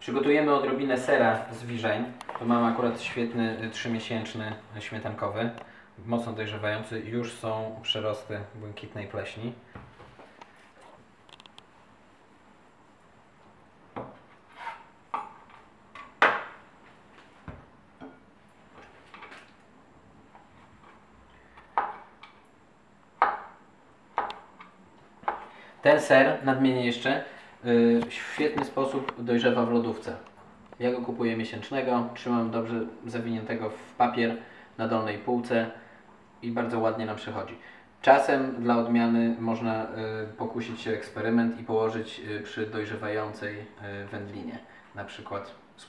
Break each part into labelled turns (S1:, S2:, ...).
S1: Przygotujemy odrobinę sera z wiżeń. Tu mam akurat świetny y, trzymiesięczny y, śmietankowy, mocno dojrzewający. Już są przerosty błękitnej pleśni. Ten ser, nadmienię jeszcze, w świetny sposób dojrzewa w lodówce. Ja go kupuję miesięcznego, trzymam dobrze zawiniętego w papier na dolnej półce i bardzo ładnie nam przychodzi. Czasem dla odmiany można y, pokusić się eksperyment i położyć y, przy dojrzewającej y, wędlinie, na przykład z.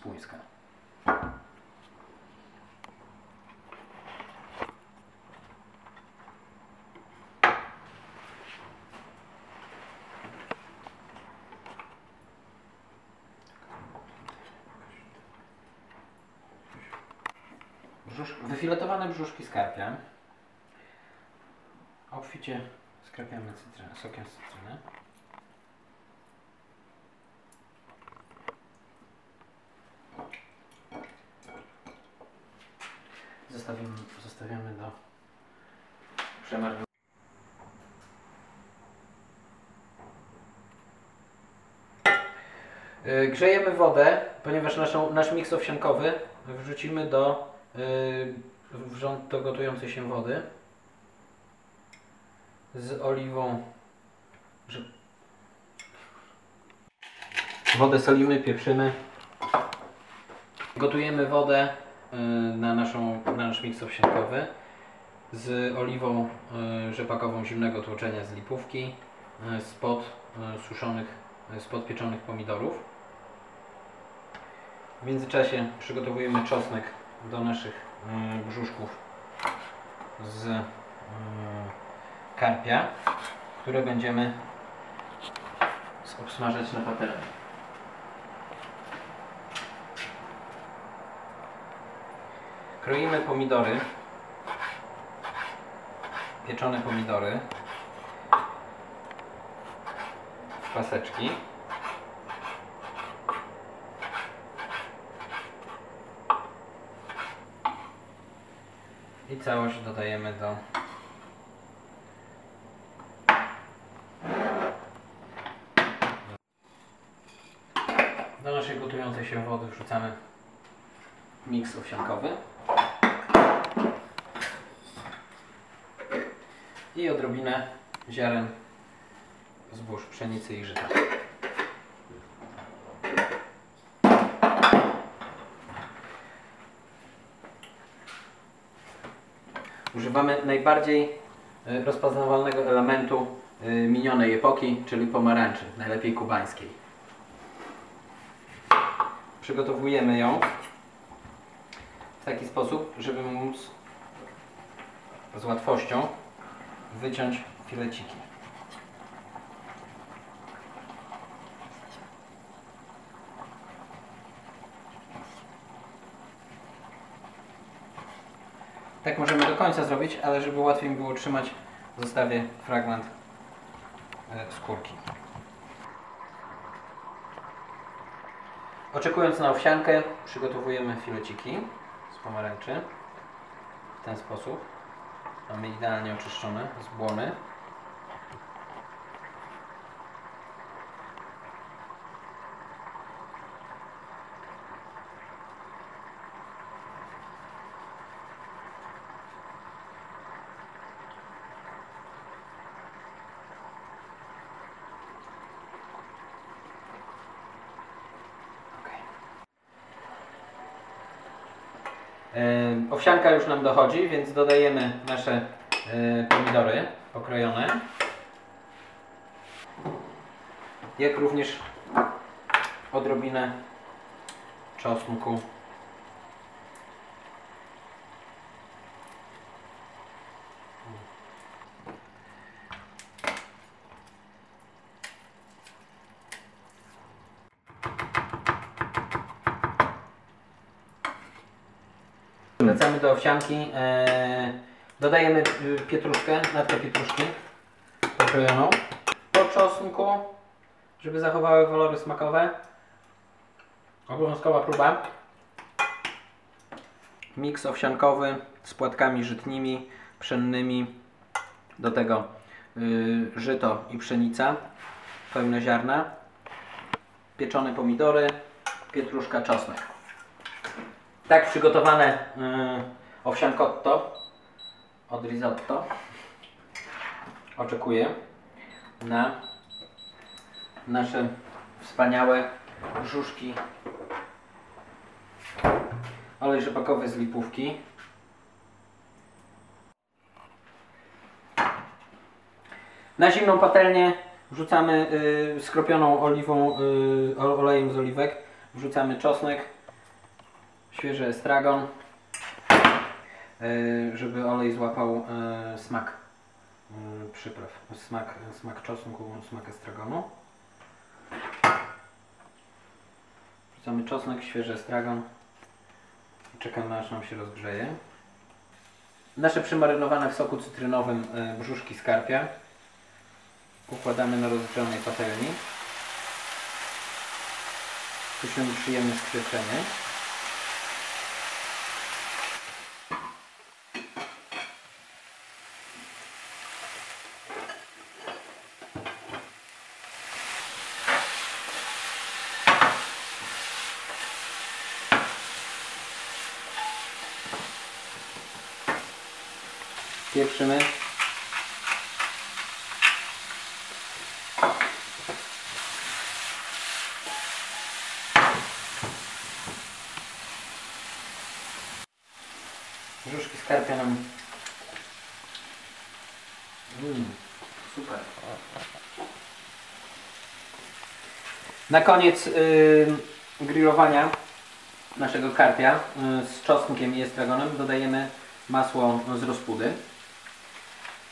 S1: Wyfiletowane brzuszki skarpia. Obficie skrapiamy cytrynę, sokiem z cytryny. Zostawimy, zostawiamy do przemarznięcia. Y, Grzejemy wodę, ponieważ naszą, nasz miks owsiankowy wrzucimy do wrząt do gotującej się wody z oliwą. Wodę solimy, pieprzymy. Gotujemy wodę y, na, naszą, na nasz miks owsiankowy z oliwą y, rzepakową zimnego tłoczenia z lipówki spod suszonych, spod pieczonych pomidorów. W międzyczasie przygotowujemy czosnek do naszych y, brzuszków z y, karpia, które będziemy obsmażać na patelni. Kroimy pomidory, pieczone pomidory w paseczki. I całość dodajemy do do naszej gotującej się wody wrzucamy miks owsiankowy i odrobinę ziaren zbóż, pszenicy i żyta. Używamy najbardziej y, rozpoznawalnego elementu y, minionej epoki, czyli pomarańczy, najlepiej kubańskiej. Przygotowujemy ją w taki sposób, żeby móc z łatwością wyciąć fileciki. Tak możemy do końca zrobić, ale żeby łatwiej mi było trzymać, zostawię fragment e, skórki. Oczekując na owsiankę, przygotowujemy fileciki z pomarańczy w ten sposób. Mamy idealnie oczyszczone z błony. Owsianka już nam dochodzi, więc dodajemy nasze yy, pomidory pokrojone. Jak również odrobinę czosnku. Wracamy do owsianki. E, dodajemy y, pietruszkę, natkę pietruszki pokrojoną. Po czosnku, żeby zachowały walory smakowe. Obowiązkowa próba. Miks owsiankowy z płatkami żytnimi, pszennymi. Do tego y, żyto i pszenica pełnoziarna. Pieczone pomidory, pietruszka, czosnek. Tak przygotowane y, owsiankotto od risotto. Oczekuję na nasze wspaniałe brzuszki olej rzepakowy z lipówki. Na zimną patelnię wrzucamy y, skropioną oliwą y, o- olejem z oliwek. Wrzucamy czosnek świeży estragon y, żeby olej złapał y, smak y, przypraw smak, smak czosnku, smak estragonu Wrzucamy czosnek, świeży estragon i czekamy aż nam się rozgrzeje. Nasze przymarynowane w soku cytrynowym e, brzuszki skarpia układamy na rozgrzanej patelni. Słyszymy przyjemne skrzypczenie. Pieprzymy. Brzuszki skarpia nam. Mm, super. Na koniec yy, grillowania naszego karpia y, z czosnkiem i estragonem dodajemy masło z rozpudy.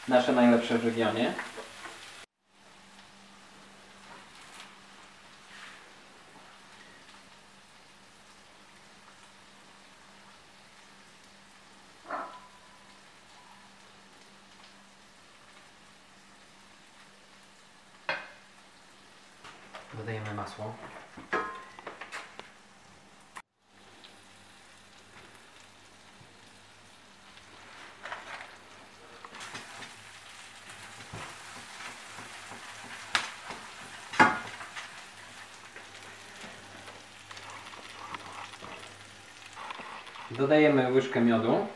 S1: Nasze najlepsze w regionie. Dodajemy masło. Dodajemy łyżkę miodu.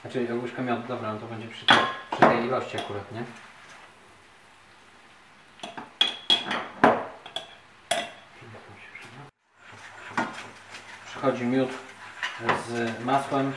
S1: Znaczy łyżkę miodu, dobra, no to będzie przy przy tej ilości akurat, nie? Przychodzi miód z masłem.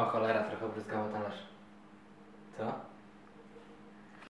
S1: O cholera, trochę bryzgało talerz.